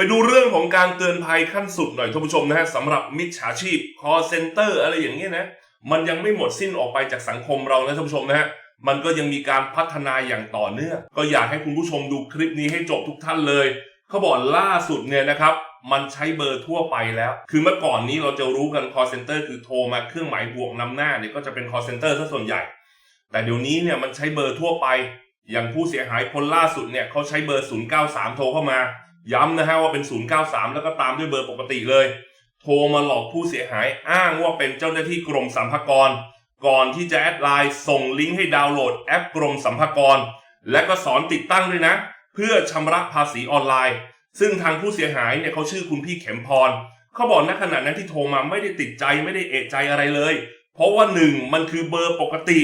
ไปดูเรื่องของการเตือนภัยขั้นสุดหน่อยท่านผู้ชมนะฮะสำหรับมิจฉาชีพ call center อะไรอย่างเงี้ยนะมันยังไม่หมดสิ้นออกไปจากสังคมเรานะท่านผู้ชมนะฮะมันก็ยังมีการพัฒนาอย่างต่อเนื่องก็อยากให้คุณผู้ชมดูคลิปนี้ให้จบทุกท่านเลยเขาบอกล่าสุดเนี่ยนะครับมันใช้เบอร์ทั่วไปแล้ว คือเมื่อก่อนนี้เราจะรู้กัน call center คือโทรมาเครื่องหมายบวกนำหน้าเนี่ยก็จะเป็น call center ซะส่วนใหญ่ แต่เดี๋ยวนี้เนี่ยมันใช้เบอร์ทั่วไป อย่างผู้เสียหายคนล่าสุดเนี่ยเขาใช้เบอร์ 093 โทรเข้ามา ย้ำนะฮะว่าเป็น 093 แล้วก็ตามด้วยเบอร์ปกติเลย โทรมาหลอกผู้เสียหายอ้างว่าเป็นเจ้าหน้าที่กรมสรรพากร ก่อนที่จะแอดไลน์ส่งลิงก์ให้ดาวน์โหลดแอปกรมสรรพากร และก็สอนติดตั้งด้วยนะ เพื่อชำระภาษีออนไลน์ ซึ่งทางผู้เสียหายเนี่ยเขาชื่อคุณพี่เข็มพรเขาบอกณขณะนั้นที่โทรมาไม่ได้ติดใจไม่ได้เอะใจอะไรเลย เพราะว่าหนึ่งมันคือเบอร์ปกติ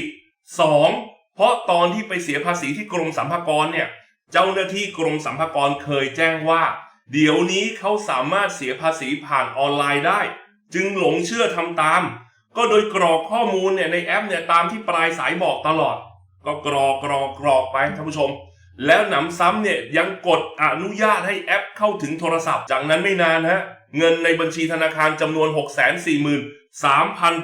สองเพราะตอนที่ไปเสียภาษีที่กรมสรรพากรเนี่ย เจ้าหน้าที่กรมสรรพากรเคยแจ้งว่า เดี๋ยวนี้เขาสามารถเสียภาษีผ่านออนไลน์ได้ จึงหลงเชื่อทำตาม ก็โดยกรอกข้อมูลเนี่ยในแอปเนี่ยตามที่ปลายสายบอกตลอด ก็กรอกกรอกกรอกไปท่านผู้ชม แล้วหนำซ้ำเนี่ยยังกดอนุญาตให้แอปเข้าถึงโทรศัพท์ จากนั้นไม่นานฮะเงินในบัญชีธนาคารจำนวน 6 4 3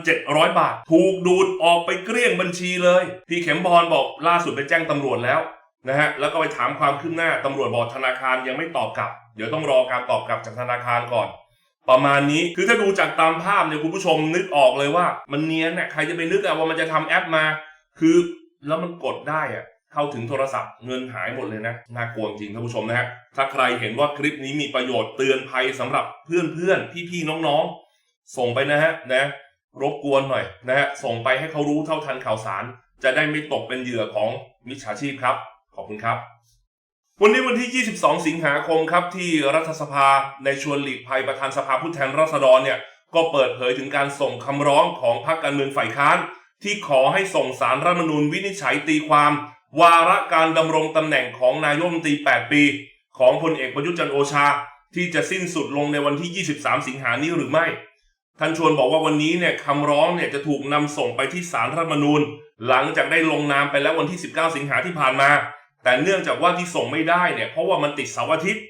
7 0 0 บาท ถูกดูดออกไปเกลี้ยงบัญชีเลย พี่เข็มพรบอกล่าสุดไปแจ้งตำรวจแล้ว นะฮะแล้วก็ไปถามความคืบหน้าตำรวจบอกธนาคารยังไม่ตอบกลับ เดี๋ยวต้องรอการตอบกลับจากธนาคารก่อน ประมาณนี้คือถ้าดูจากตามภาพเนี่ยคุณผู้ชมนึกออกเลยว่า มันเนียนน่ะใครจะไปนึกอะว่ามันจะทำแอปมา คือแล้วมันกดได้อะเข้าถึงโทรศัพท์เงินหายหมดเลยนะน่ากลัวจริงท่านผู้ชมนะฮะถ้าใครเห็นว่าคลิปนี้มีประโยชน์เตือนภัยสำหรับเพื่อนๆพี่ๆน้องๆ ส่งไปนะฮะนะรบกวนหน่อยนะฮะส่งไปให้เขารู้เท่าทันข่าวสาร จะได้ไม่ตกเป็นเหยื่อของมิจฉาชีพครับ ขอบคุณครับ วันนี้วันที่ 22 สิงหาคมครับที่รัฐสภาในชวนหลีกภัยประธานสภาผู้แทนราษฎรเนี่ยก็เปิดเผยถึงการส่งคำร้องของพรรคการเมืองฝ่ายค้าน ที่ขอให้ส่งสารรัฐมนูญวินิจฉัยตีความ วาระการดำรงตำแหน่งของนายกรัฐมนตรี 8 ปี ของพลเอกประยุทธ์จันโอชา ที่จะสิ้นสุดลงในวันที่ 23 สิงหานี้หรือไม่ ท่านชวนบอกว่าวันนี้เนี่ยคำร้องเนี่ยจะถูกนำส่งไปที่ศาลรัฐมนูญ หลังจากได้ลงนามไปแล้ววันที่ 19 สิงหาที่ผ่านมา แต่เนื่องจากว่าที่ส่งไม่ได้เนี่ยเพราะว่ามันติดเสาร์อาทิตย์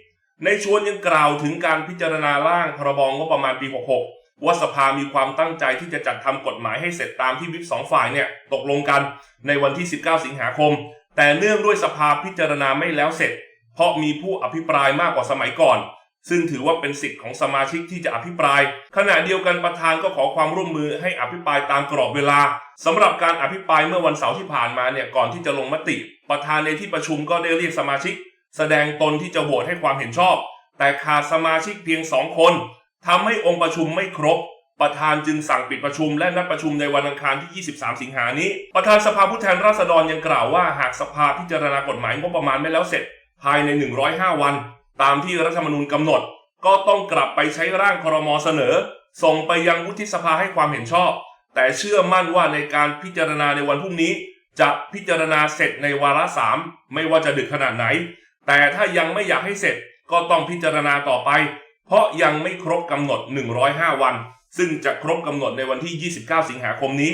ในชวนยังกล่าวถึงการพิจารณาร่างพรบงบประมาณปี 66 ว่าสภามีความตั้งใจที่จะจัดทำกฎหมายให้เสร็จตามที่วิปสองฝ่ายเนี่ยตกลงกันในวันที่ 19 สิงหาคม แต่เนื่องด้วยสภาพิจารณาไม่แล้วเสร็จ เพราะมีผู้อภิปรายมากกว่าสมัยก่อน ซึ่งถือว่าเป็นสิทธิ์ของสมาชิกที่จะอภิปราย ขณะเดียวกันประธานก็ขอความร่วมมือให้อภิปรายตามกรอบเวลาสำหรับการอภิปรายเมื่อวันเสาร์ที่ผ่านมาเนี่ยก่อนที่จะลงมติ ประธานในที่ประชุมก็ได้เรียกสมาชิก แสดงตนที่จะโหวตให้ความเห็นชอบ แต่ขาดสมาชิกเพียงสองคนทำให้องค์ประชุมไม่ครบ ประธานจึงสั่งปิดประชุมและนัดประชุมในวันอังคารที่ 23 สิงหานี้ ประธานสภาผู้แทนราษฎรยังกล่าวว่าหากสภาพิจารณากฎหมายงบประมาณไม่แล้วเสร็จ ภายใน 105 วัน ตามที่รัฐธรรมนูญกำหนด ก็ต้องกลับไปใช้ร่างครมเสนอ ส่งไปยังวุฒิสภาให้ความเห็นชอบ แต่เชื่อมั่นว่าในการพิจารณาในวันพรุ่งนี้ จะพิจารณาเสร็จในวาระสามไม่ว่าจะดึกขนาดไหน แต่ถ้ายังไม่อยากให้เสร็จก็ต้องพิจารณาต่อไป เพราะยังไม่ครบกำหนด 105 วัน ซึ่งจะครบกำหนดในวันที่ 29 สิงหาคมนี้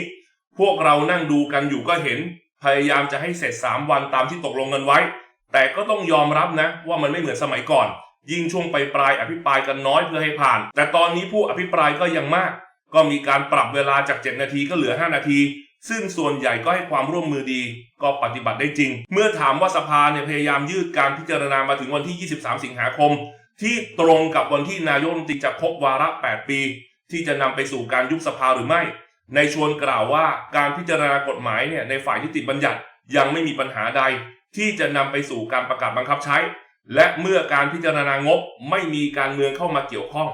พวกเรานั่งดูกันอยู่ก็เห็น พยายามจะให้เสร็จ 3 วันตามที่ตกลงกันไว้ แต่ก็ต้องยอมรับนะว่ามันไม่เหมือนสมัยก่อน ยิ่งช่วงไปปลายอภิปรายกันน้อยเพื่อให้ผ่าน แต่ตอนนี้ผู้อภิปรายก็ยังมาก ก็มีการปรับเวลาจาก 7 นาทีก็เหลือ 5 นาที ซึ่งส่วนใหญ่ก็ให้ความร่วมมือดี ก็ปฏิบัติได้จริง เมื่อถามว่าสภาเนี่ยพยายามยืดการพิจารณามาถึงวันที่ 23 สิงหาคม ที่ตรงกับวันที่นายกรัฐมนตรีจะครบวาระ 8 ปี ที่จะนำไปสู่การยุบสภาหรือไม่ ในชวนกล่าวว่าการพิจารณากฎหมายเนี่ยในฝ่ายที่ติดบัญญัติยังไม่มีปัญหาใด ที่จะนำไปสู่การประกาศบังคับใช้ และเมื่อการพิจารณางบไม่มีการเมืองเข้ามาเกี่ยวข้อง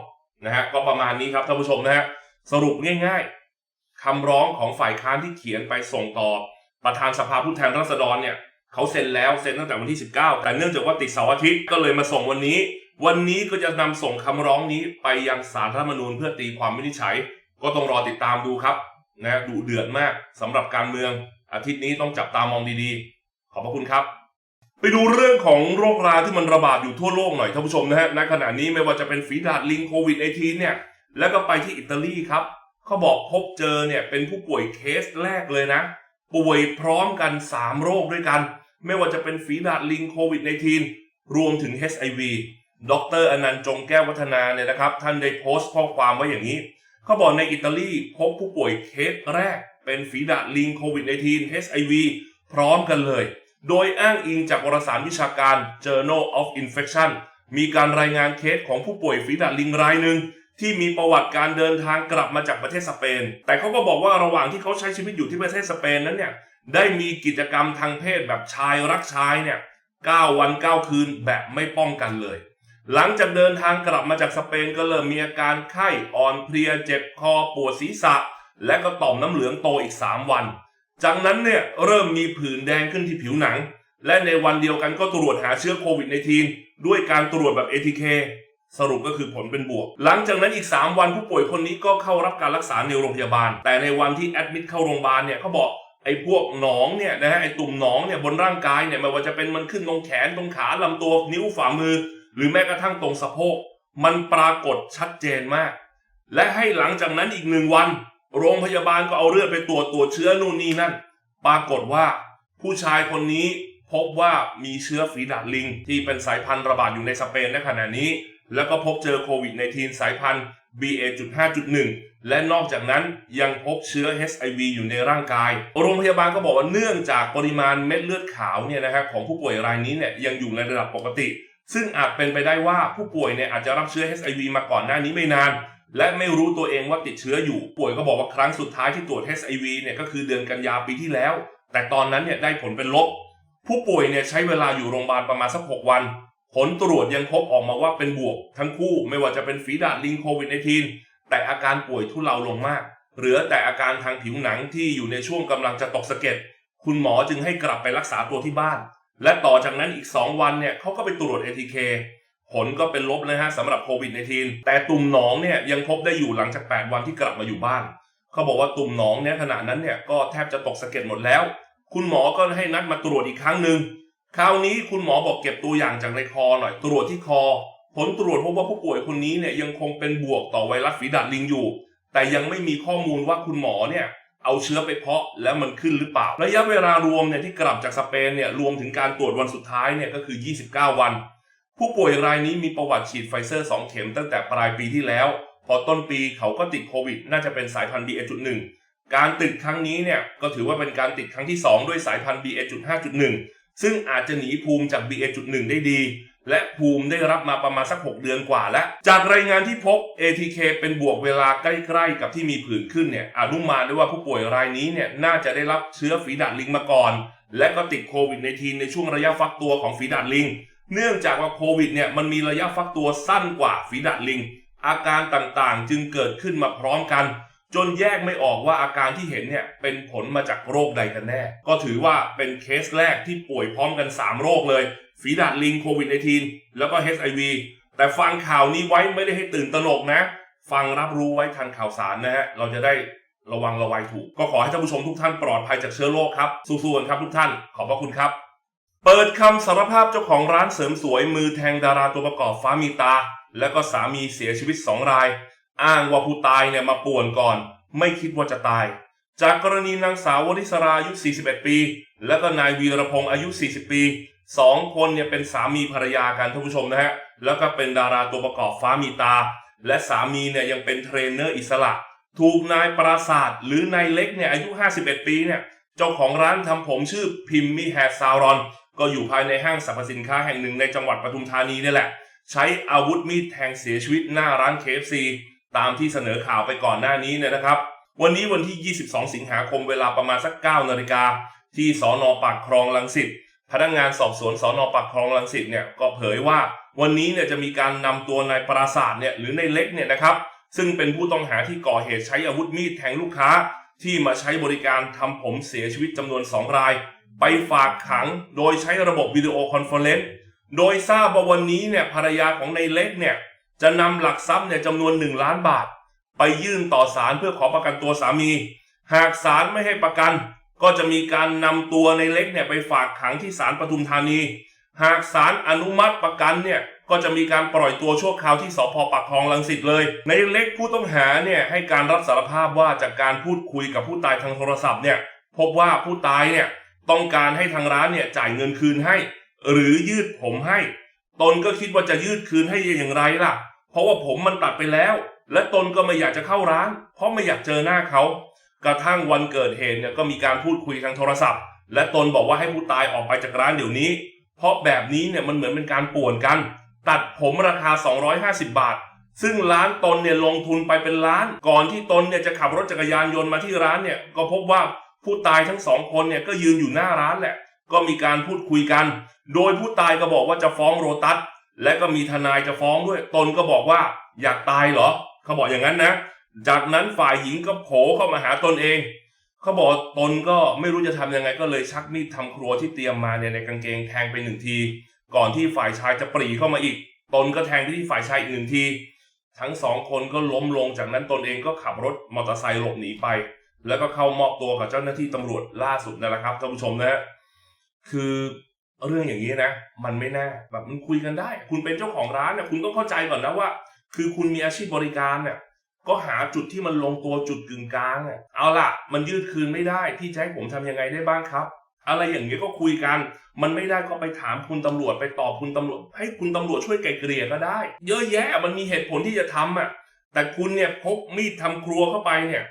นะฮะก็ประมาณนี้ครับท่านผู้ชมนะฮะสรุปง่าย ๆคำร้องของฝ่ายค้านที่เขียนไปส่งต่อ ประธานสภาผู้แทนราษฎรเนี่ยเขาเซ็นแล้วเซ็นตั้งแต่วันที่ 19 แต่เนื่องจากว่าติดเสาร์อาทิตย์ก็เลยมาส่งวันนี้ วันนี้ก็จะนำส่งคำร้องนี้ไปยังสารรัฐธรรมนูญเพื่อตีความวินิจฉัย ก็ต้องรอติดตามดูครับนะดุเดือดมากสำหรับการเมืองอาทิตย์นี้ต้องจับตามองดี ขอบพระคุณครับ ไปดูเรื่องของโรคราที่มันระบาดอยู่ทั่วโลกหน่อยท่านผู้ชมนะฮะณขณะนี้ไม่ว่าจะเป็นฝีดาดลิงโควิด -19 เนี่ย แล้วก็ไปที่อิตาลีครับเขาบอกพบเจอเนี่ยเป็นผู้ป่วยเคสแรกเลยนะ ป่วยพร้อมกัน 3 โรคด้วยกัน ไม่ว่าจะเป็นฝีดาดลิงโควิด -19 รวมถึง HIV ดรอนันต์จงแก้ววัฒนาเนี่ยนะครับ ท่านได้โพสต์ข้อความไว้อย่างนี้เขาบอกในอิตาลีพบผู้ป่วยเคสแรกเป็นฝีดาดลิงโควิด -19 HIV พร้อมกันเลย โดยอ้างอิงจากวารสารวิชาการ Journal of Infection มีการรายงานเคสของผู้ป่วยฝีดาดลิงรายหนึ่งที่มีประวัติการเดินทางกลับมาจากประเทศสเปน แต่เขาก็บอกว่าระหว่างที่เขาใช้ชีวิตอยู่ที่ประเทศสเปนนั้นเนี่ย ได้มีกิจกรรมทางเพศแบบชายรักชายเนี่ย9วัน 9 คืนแบบไม่ป้องกันเลย หลังจากเดินทางกลับมาจากสเปนก็เริ่มมีอาการไข้อ่อนเพลียเจ็บคอปวดศีรษะ และก็ต่อมน้ำเหลืองโตอีก 3 วัน จากนั้นเนี่ยเริ่มมีผื่นแดงขึ้นที่ผิวหนัง และในวันเดียวกันก็ตรวจหาเชื้อโควิด -19 ด้วยการตรวจแบบ ATK สรุปก็คือผลเป็นบวก หลังจากนั้นอีก 3 วันผู้ป่วยคนนี้ก็เข้ารับการรักษาในโรงพยาบาล แต่ในวันที่แอดมิดเข้าโรงพยาบาลเนี่ยเขาบอกไอ้พวกหนองเนี่ยนะฮะไอ้ตุ่มหนองเนี่ยบนร่างกายเนี่ยไม่ว่าจะเป็นมันขึ้นตรงแขนตรงขาลำตัวนิ้วฝ่ามือ หรือแม้กระทั่งตรงสะโพกมันปรากฏชัดเจนมาก และให้หลังจากนั้นอีกหนึ่งวัน โรงพยาบาลก็เอาเลือดไปตรวจตรวจเชื้อนู่นนี่นั่น ปรากฏว่า ผู้ชายคนนี้พบว่ามีเชื้อฝีดาดลิง ที่เป็นสายพันธุ์ระบาดอยู่ในสเปนในขณะนี้ แล้วก็พบเจอโควิด -19 สายพันธุ์ BA.5.1 และนอกจากนั้นยังพบเชื้อ HIV อยู่ในร่างกาย โรงพยาบาลก็บอกว่าเนื่องจากปริมาณเม็ดเลือดขาวเนี่ยนะครับของผู้ป่วยรายนี้เนี่ยยังอยู่ในระดับปกติ ซึ่งอาจเป็นไปได้ว่าผู้ป่วยเนี่ยอาจจะรับเชื้อ HIV มาก่อนหน้านี้ไม่นาน และไม่รู้ตัวเองว่าติดเชื้ออยู่ ป่วยก็บอกว่าครั้งสุดท้ายที่ตรวจ HIV เนี่ยก็คือเดือนกันยาปีที่แล้ว แต่ตอนนั้นเนี่ยได้ผลเป็นลบ ผู้ป่วยเนี่ยใช้เวลาอยู่โรงพยาบาลประมาณสัก6วัน ผลตรวจยังพบออกมาว่าเป็นบวก ทั้งคู่ไม่ว่าจะเป็นฝีดาดลิงโควิด -19 แต่อาการป่วยทุเลาลงมาก เหลือแต่อาการทางผิวหนังที่อยู่ในช่วงกำลังจะตกสะเก็ด คุณหมอจึงให้กลับไปรักษาตัวที่บ้าน และต่อจากนั้นอีก 2 วันเนี่ยเขาก็ไปตรวจ ATK ผลก็เป็นลบเลยฮะสำหรับโควิด -19 แต่ตุ่มหนองเนี่ยยังพบได้อยู่หลังจาก 8 วันที่กลับมาอยู่บ้าน เขาบอกว่าตุ่มหนองเนี่ยขณะนั้นเนี่ยก็แทบจะตกสะเก็ดหมดแล้ว คุณหมอก็ให้นัดมาตรวจอีกครั้งหนึ่งคราวนี้คุณหมอบอกเก็บตัวอย่างจากในคอหน่อยตรวจที่คอ ผลตรวจพบว่าผู้ป่วยคนนี้เนี่ยยังคงเป็นบวกต่อไวรัสฝีดาดลิงอยู่ แต่ยังไม่มีข้อมูลว่าคุณหมอเนี่ยเอาเชื้อไปเพาะแล้วมันขึ้นหรือเปล่า ระยะเวลารวมเนี่ยที่กลับจากสเปนเนี่ยรวมถึงการตรวจวันสุดท้ายเนี่ยก็คือ 29 วัน ผู้ป่วยรายนี้มีประวัติฉีดไฟเซอร์ 2 เข็มตั้งแต่ปลายปีที่แล้ว พอต้นปีเขาก็ติดโควิด น่าจะเป็นสายพันธุ์ BA.1 การติดครั้งนี้เนี่ยก็ถือว่าเป็นการติดครั้งที่ 2 ด้วยสายพันธุ์ BA.5.1 ซึ่งอาจจะหนีภูมิจาก BA.1 ได้ดี และภูมิได้รับมาประมาณสัก 6 เดือนกว่าแล้ว จากรายงานที่พบ ATK เป็นบวกเวลาใกล้ๆ กับที่มีผื่นขึ้นเนี่ยอนุมานได้ว่าผู้ป่วยรายนี้เนี่ยน่าจะได้รับเชื้อฝีดาดลิงมาก่อน และก็ติดโควิด -19 ในช่วงระยะฟักตัวของฝีดาดลิง เนื่องจากว่าโควิดเนี่ยมันมีระยะฟักตัวสั้นกว่าฝีดาดลิง อาการต่างๆจึงเกิดขึ้นมาพร้อมกัน จนแยกไม่ออกว่าอาการที่เห็นเนี่ยเป็นผลมาจากโรคใดกันแน่ ก็ถือว่าเป็นเคสแรกที่ป่วยพร้อมกัน 3 โรคเลย ฝีดาดลิงโควิด -19 แล้วก็ HIV แต่ฟังข่าวนี้ไว้ไม่ได้ให้ตื่นตระหนกนะ ฟังรับรู้ไว้ทันข่าวสารนะฮะเราจะได้ระวังระวัยถูก ก็ขอให้ท่านผู้ชมทุกท่านปลอดภัยจากเชื้อโรคครับสู้ๆกันครับทุกท่านขอบพระคุณครับ เปิดคำสารภาพเจ้าของร้านเสริมสวยมือแทงดาราตัวประกอบฟ้ามีตา และก็สามีเสียชีวิต2ราย อ้างว่าผู้ตายเนี่ยมาป่วนก่อน ไม่คิดว่าจะตาย จากกรณีนางสาววริศราอายุ 41 ปี และก็นายวีรพงศ์อายุ 40 ปีสองคนเนี่ยเป็นสามีภรรยากันท่านผู้ชมนะฮะแล้วก็เป็นดาราตัวประกอบฟ้ามีตา และสามีเนี่ยยังเป็นเทรนเนอร์อิสระ ถูกนายปราศาสตร์หรือนายเล็กเนี่ยอายุ 51 ปีเนี่ยเจ้าของร้านทำผมชื่อพิมมี่แฮร์ซารอน ก็อยู่ภายในห้างสรรพสินค้าแห่งหนึ่งในจังหวัดปทุมธานีนี่แหละ ใช้อาวุธมีดแทงเสียชีวิตหน้าร้าน KFC ตามที่เสนอข่าวไปก่อนหน้านี้เนี่ยนะครับ วันนี้วันที่ 22 สิงหาคมเวลาประมาณสัก 9 นาฬิกา ที่สอนอปากคลองลังสิตพนักงานสอบสวนสอนอปากคลองลังสิตเนี่ยก็เผยว่า วันนี้เนี่ยจะมีการนำตัวนายปราศาสตร์เนี่ยหรือนายเล็กเนี่ยนะครับซึ่งเป็นผู้ต้องหาที่ก่อเหตุใช้อาวุธมีดแทงลูกค้า ที่มาใช้บริการทำผมเสียชีวิตจำนวน 2 ราย ไปฝากขังโดยใช้ระบบวิดีโอคอนเฟอเรนซ์โดยทราบว่าวันนี้เนี่ยภรรยาของในเล็กเนี่ยจะนำหลักทรัพย์เนี่ยจำนวน 1 ล้านบาท ไปยื่นต่อศาลเพื่อขอประกันตัวสามี หากศาลไม่ให้ประกัน ก็จะมีการนำตัวในเล็กเนี่ยไปฝากขังที่ศาลปทุมธานี หากศาลอนุมัติประกันเนี่ยก็จะมีการปล่อยตัวชั่วคราวที่สพปากคลองลังสิตเลย ในเล็กผู้ต้องหาเนี่ยให้การรับสารภาพว่าจากการพูดคุยกับผู้ตายทางโทรศัพท์เนี่ยพบว่าผู้ตายเนี่ย ต้องการให้ทางร้านเนี่ยจ่ายเงินคืนให้ หรือยืดผมให้ ตนก็คิดว่าจะยืดคืนให้อย่างไรล่ะ เพราะว่าผมมันตัดไปแล้ว และตนก็ไม่อยากจะเข้าร้าน เพราะไม่อยากเจอหน้าเขา กระทั่งวันเกิดเหตุเนี่ยก็มีการพูดคุยทางโทรศัพท์ และตนบอกว่าให้ผู้ตายออกไปจากร้านเดี๋ยวนี้ เพราะแบบนี้เนี่ยมันเหมือนเป็นการป่วนกัน ตัดผมราคา 250 บาทซึ่งร้านตนเนี่ยลงทุนไปเป็นล้าน ก่อนที่ตนเนี่ยจะขับรถจักรยานยนต์มาที่ร้านเนี่ยก็พบว่า ผู้ตายทั้งสองคนเนี่ยก็ยืนอยู่หน้าร้านแหละ ก็มีการพูดคุยกัน โดยผู้ตายก็บอกว่าจะฟ้องโรตัส และก็มีทนายจะฟ้องด้วย ตนก็บอกว่าอยากตายเหรอ เขาบอกอย่างนั้นนะ จากนั้นฝ่ายหญิงก็โผล่เข้ามาหาตนเอง เขาบอกตนก็ไม่รู้จะทำยังไงก็เลยชักมีดทำครัวที่เตรียมมาเนี่ยในกางเกงแทงไปหนึ่งที ก่อนที่ฝ่ายชายจะปรีเข้ามาอีก ตนก็แทงไปที่ฝ่ายชายอีกหนึ่งที ทั้งสองคนก็ล้มลงจากนั้นตนเองก็ขับรถมอเตอร์ไซค์หลบหนีไป แล้วก็เข้ามอบตัวกับเจ้าหน้าที่ตำรวจล่าสุดนั่นแหละครับท่านผู้ชมนะฮะคือเรื่องอย่างนี้นะ มันไม่น่าแบบมันคุยกันได้ คุณเป็นเจ้าของร้านเนี่ยคุณต้องเข้าใจก่อนนะว่า คือคุณมีอาชีพบริการเนี่ยก็หาจุดที่มันลงตัวจุดกึ่งกลางอะเอาล่ะ มันยืดคืนไม่ได้พี่จะให้ผมทำยังไงได้บ้างครับ อะไรอย่างเงี้ยก็คุยกัน มันไม่ได้ก็ไปถามคุณตำรวจไปตอบคุณตำรวจ ให้คุณตำรวจช่วยไกลเกลี่ยก็ได้ เยอะแยะมันมีเหตุผลที่จะทำอะแต่คุณเนี่ยพกมีดทำครัวเข้าไปเนี่ย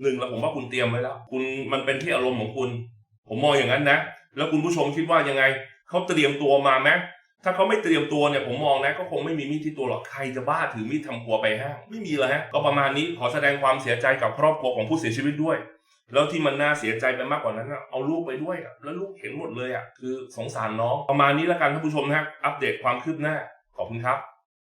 หนึ่งแล้วผมว่าคุณเตรียมไว้แล้ว คุณมันเป็นที่อารมณ์ของคุณ ผมมองอย่างนั้นนะ แล้วคุณผู้ชมคิดว่ายังไงเขาเตรียมตัวมาไหมถ้าเขาไม่เตรียมตัวเนี่ยผมมองนะก็คงไม่มีมีดที่ตัวหรอกใครจะบ้าถือมีดทำครัวไปห้างไม่มีเลยฮะก็ประมาณนี้ขอแสดงความเสียใจกับครอบครัวของผู้เสียชีวิตด้วย แล้วที่มันน่าเสียใจไปมากกว่านั้นอะเอาลูกไปด้วยอะแล้วลูกเห็นหมดเลยอะคือสงสารน้องประมาณนี้แล้วกันท่านผู้ชมนะอัปเดตความคืบหน้าขอบคุณครับ